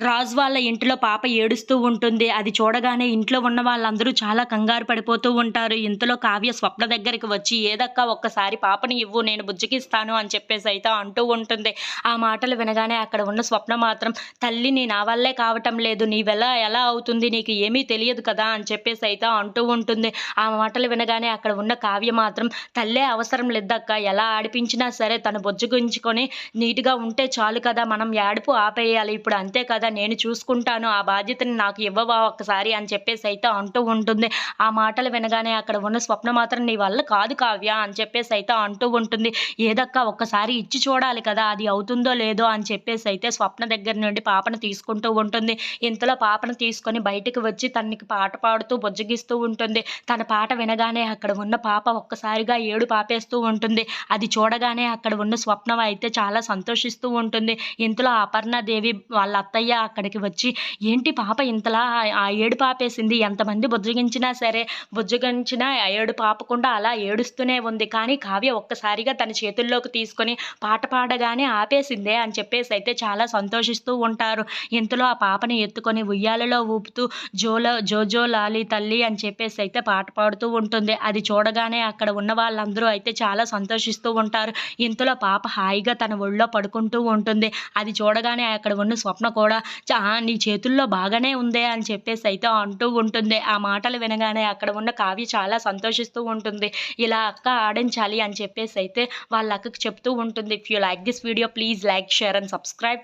రాజు వాళ్ళ ఇంటిలో పాప ఏడుస్తూ ఉంటుంది. అది చూడగానే ఇంట్లో ఉన్న వాళ్ళందరూ చాలా కంగారు పడిపోతూ ఉంటారు. ఇంతలో కావ్య స్వప్న దగ్గరికి వచ్చి ఏదక్క ఒక్కసారి పాపని ఇవ్వు నేను బుజ్జికిస్తాను అని చెప్పేసి అయితే అంటూ ఉంటుంది. ఆ మాటలు వినగానే అక్కడ ఉన్న స్వప్న మాత్రం తల్లి నీ నా వల్లే కావటం లేదు. నీవెలా ఎలా అవుతుంది? నీకు ఏమీ తెలియదు కదా అని చెప్పేసి అయితే అంటూ ఉంటుంది. ఆ మాటలు వినగానే అక్కడ ఉన్న కావ్య మాత్రం తల్లే అవసరం లేదక్క. ఎలా ఆడిపించినా సరే తను బొజ్జగించుకొని నీట్గా ఉంటే చాలు కదా. మనం ఏడుపు ఆపేయాలి. ఇప్పుడు అంతే కదా. నేను చూసుకుంటాను ఆ బాధ్యతని నాకు ఇవ్వవా ఒక్కసారి అని చెప్పేసి అయితే అంటూ ఉంటుంది. ఆ మాటలు వినగానే అక్కడ ఉన్న స్వప్న మాత్రం నీ వల్ల కాదు కావ్య అని చెప్పేసి అయితే అంటూ ఉంటుంది. ఏదక్క ఒక్కసారి ఇచ్చి చూడాలి కదా అది అవుతుందో లేదో అని చెప్పేసి అయితే స్వప్న దగ్గర నుండి పాపను తీసుకుంటూ ఉంటుంది. ఇంతలో పాపను తీసుకొని బయటికి వచ్చి తనకి పాట పాడుతూ బుజ్జగిస్తూ ఉంటుంది. తన పాట వినగానే అక్కడ ఉన్న పాప ఒక్కసారిగా ఏడు పాపేస్తూ ఉంటుంది. అది చూడగానే అక్కడ ఉన్న స్వప్నం అయితే చాలా సంతోషిస్తూ ఉంటుంది. ఇంతలో అపర్ణాదేవి వాళ్ళ అత్తయ్య అక్కడికి వచ్చి ఏంటి పాప ఇంతలా ఆ- ఏడు పాపేసింది? ఎంతమంది బుజ్జగించినా సరే బుజ్జగించినా ఆ ఏడు పాపకుండా అలా ఏడుస్తూనే ఉంది. కానీ కావ్య ఒక్కసారిగా తన చేతుల్లోకి తీసుకొని పాట పాడగానే ఆపేసిందే అని చెప్పేసి అయితే చాలా సంతోషిస్తూ ఉంటారు. ఇంతలో ఆ పాపని ఎత్తుకొని ఉయ్యాలలో ఊపుతూ జోలో జోజో లాలి తల్లి అని చెప్పేసి అయితే పాట పాడుతూ ఉంటుంది. అది చూడగానే అక్కడ ఉన్న వాళ్ళందరూ అయితే చాలా సంతోషిస్తూ ఉంటారు. ఇంతలో పాప హాయిగా తన ఒళ్ళో పడుకుంటూ ఉంటుంది. అది చూడగానే అక్కడ ఉన్న స్వప్న కూడా నీ చేతుల్లో బాగానే ఉందే అని చెప్పేసి అయితే అంటూ ఉంటుంది. ఆ మాటలు వినగానే అక్కడ ఉన్న కావ్య చాలా సంతోషిస్తూ ఉంటుంది. ఇలా అక్క ఆడించాలి అని చెప్పేసి అయితే వాళ్ళ అక్కకి చెప్తూ ఉంటుంది. If you like this video please like share and subscribe